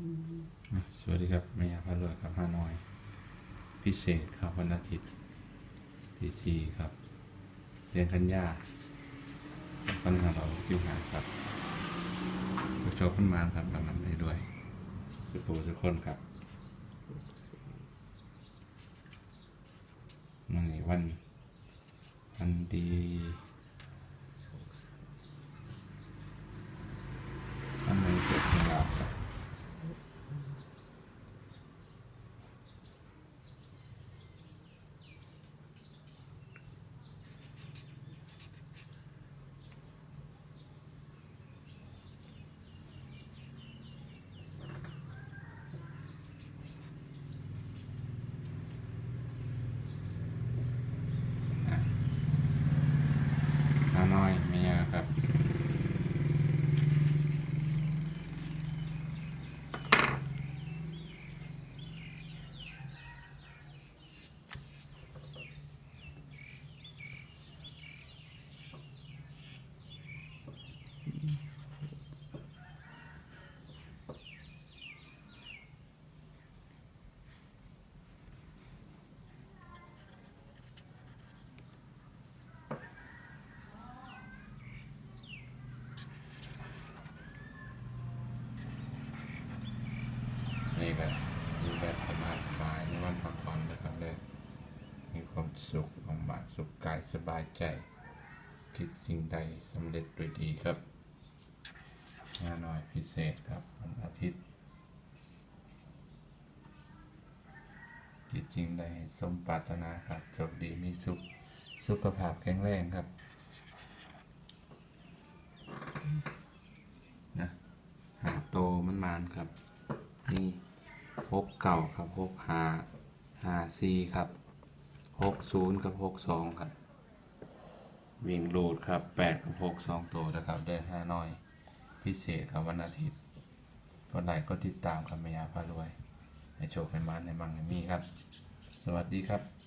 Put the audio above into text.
อะสวัสดีครับแม่ยาพารวยครับห้านอย พิเศษครับวันอาทิตย์ที่สี่ครับเดือนกันยาสองพันห้าร้อยสิบห้าครับผู้ชมขึ้นมาครับกำลังได้ด้วย สุภูสุคนครับมันนี้วันวันดีวันไหนเกิดขึ้นแล้วครับ ฮานอย เมียครับ นี่ก็มีแบบสบายสบายในวันพักผ่อนนะครับเลยมีความ สุขของบาทสุขกายสบายใจ คิดสิ่งใดสำเร็จด้วยดีครับงานหน่อยพิเศษครับวันอาทิตย์คิดสิ่งใดสมปรารถนาครับโชคดีมีสุขสุขภาพแข็งแรงครับนะหาโตมันมานครับ นี่หกเก่าครับหกหาหาซีครับ หกศูนย์กับหกสองครับ วิ่งรูดครับแปดกับหกสองตัวนะครับ ได้ห้าน้อย พิเศษครับวันอาทิตย์ก็ไหนก็ติดตามครับไมียพารวยในโชคในมันในมังในมีครับ สวัสดีครับ